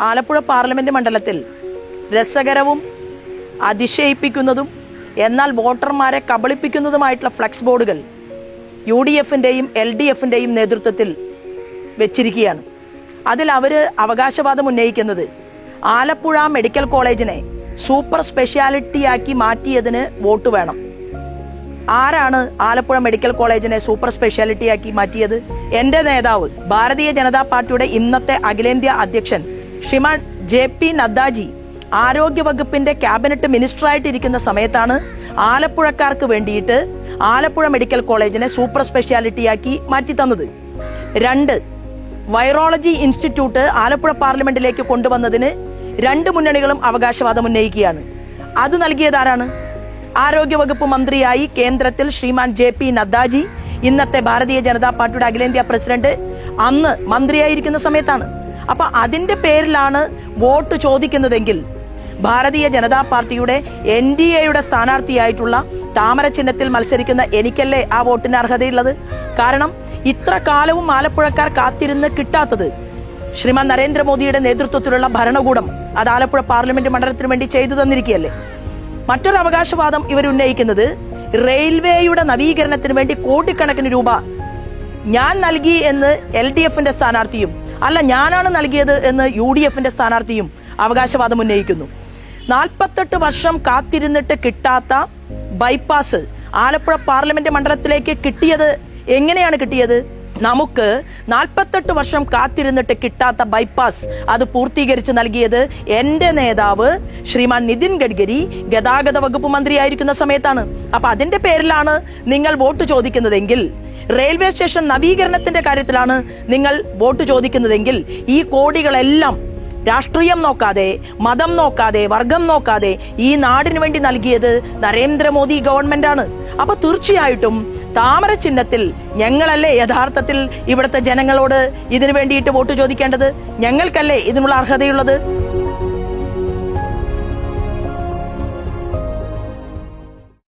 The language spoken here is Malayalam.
ആലപ്പുഴ പാർലമെന്റ് മണ്ഡലത്തിൽ രസകരവും അതിശയിപ്പിക്കുന്നതും എന്നാൽ വോട്ടർമാരെ കബളിപ്പിക്കുന്നതുമായിട്ടുള്ള ഫ്ലക്സ് ബോർഡുകൾ യു ഡി എഫിന്റെയും എൽ ഡി എഫിന്റെയും നേതൃത്വത്തിൽ വെച്ചിരിക്കുകയാണ്. അതിൽ അവർ അവകാശവാദം ഉന്നയിക്കുന്നത് ആലപ്പുഴ മെഡിക്കൽ കോളേജിനെ സൂപ്പർ സ്പെഷ്യാലിറ്റിയാക്കി മാറ്റിയതിന് വോട്ട് വേണം. ആരാണ് ആലപ്പുഴ മെഡിക്കൽ കോളേജിനെ സൂപ്പർ സ്പെഷ്യാലിറ്റിയാക്കി മാറ്റിയത്? എന്റെ നേതാവ് ഭാരതീയ ജനതാ പാർട്ടിയുടെ ഇന്നത്തെ അഖിലേന്ത്യാ അധ്യക്ഷൻ ശ്രീമാൻ ജെ പി നദ്ദാജി ആരോഗ്യ വകുപ്പിന്റെ ക്യാബിനറ്റ് മിനിസ്റ്ററായിട്ടിരിക്കുന്ന സമയത്താണ് ആലപ്പുഴക്കാർക്ക് വേണ്ടിയിട്ട് ആലപ്പുഴ മെഡിക്കൽ കോളേജിനെ സൂപ്പർ സ്പെഷ്യാലിറ്റിയാക്കി മാറ്റി തന്നത് രണ്ട് വൈറോളജി ഇൻസ്റ്റിറ്റ്യൂട്ട് ആലപ്പുഴ പാർലമെന്റിലേക്ക് കൊണ്ടുവന്നതിന് രണ്ട് മുന്നണികളും അവകാശവാദം ഉന്നയിക്കുകയാണ്. അത് നൽകിയതാരാണ്? ആരോഗ്യവകുപ്പ് മന്ത്രിയായി കേന്ദ്രത്തിൽ ശ്രീമാൻ ജെ പി നദ്ദാജി ഇന്നത്തെ ഭാരതീയ ജനതാ പാർട്ടിയുടെ അഖിലേന്ത്യാ പ്രസിഡന്റ് അന്ന് മന്ത്രിയായിരിക്കുന്ന സമയത്താണ്. അപ്പൊ അതിന്റെ പേരിലാണ് വോട്ട് ചോദിക്കുന്നതെങ്കിൽ ഭാരതീയ ജനതാ പാർട്ടിയുടെ എൻ ഡി എയുടെ സ്ഥാനാർത്ഥിയായിട്ടുള്ള താമര ചിഹ്നത്തിൽ മത്സരിക്കുന്ന എനിക്കല്ലേ ആ വോട്ടിന് അർഹതയുള്ളത്? കാരണം ഇത്ര കാലവും ആലപ്പുഴക്കാർ കാത്തിരുന്ന് കിട്ടാത്തത് ശ്രീമാൻ നരേന്ദ്രമോദിയുടെ നേതൃത്വത്തിലുള്ള ഭരണകൂടം അത് ആലപ്പുഴ പാർലമെന്റ് മണ്ഡലത്തിന് വേണ്ടി ചെയ്തു തന്നിരിക്കുകയല്ലേ? മറ്റൊരു അവകാശവാദം ഇവർ ഉന്നയിക്കുന്നത് റെയിൽവേയുടെ നവീകരണത്തിന് വേണ്ടി കോടിക്കണക്കിന് രൂപ ഞാൻ നൽകി എന്ന് എൽ ഡി എഫിന്റെ സ്ഥാനാർത്ഥിയും അല്ല ഞാനാണ് നൽകിയത് എന്ന് യു ഡി എഫിന്റെ സ്ഥാനാർത്ഥിയും അവകാശവാദം ഉന്നയിക്കുന്നു. നാൽപ്പത്തെട്ട് വർഷം കാത്തിരുന്നിട്ട് കിട്ടാത്ത ബൈപ്പാസ് ആലപ്പുഴ പാർലമെന്റ് മണ്ഡലത്തിലേക്ക് കിട്ടിയത് എങ്ങനെയാണ് കിട്ടിയത്? നമുക്ക് നാൽപ്പത്തെട്ട് വർഷം കാത്തിരുന്നിട്ട് കിട്ടാത്ത ബൈപ്പാസ് അത് പൂർത്തീകരിച്ച് നൽകിയത് എന്റെ നേതാവ് ശ്രീമാൻ നിതിൻ ഗഡ്കരി ഗതാഗത വകുപ്പ് മന്ത്രിയായിരിക്കുന്ന സമയത്താണ്. അപ്പൊ അതിന്റെ പേരിലാണ് നിങ്ങൾ വോട്ട് ചോദിക്കുന്നതെങ്കിൽ റെയിൽവേ സ്റ്റേഷൻ നവീകരണത്തിന്റെ കാര്യത്തിലാണ് നിങ്ങൾ വോട്ട് ചോദിക്കുന്നതെങ്കിൽ ഈ കോടികളെല്ലാം രാഷ്ട്രീയം നോക്കാതെ മതം നോക്കാതെ വർഗം നോക്കാതെ ഈ നാടിനു വേണ്ടി നൽകിയത് നരേന്ദ്രമോദി ഗവൺമെന്റ് ആണ് അപ്പൊ തീർച്ചയായിട്ടും താമര ചിഹ്നത്തിൽ ഞങ്ങളല്ലേ യഥാർത്ഥത്തിൽ ഇവിടുത്തെ ജനങ്ങളോട് ഇതിനു വേണ്ടിയിട്ട് വോട്ട് ചോദിക്കേണ്ടത്? ഞങ്ങൾക്കല്ലേ ഇതിനുള്ള അർഹതയുള്ളത്?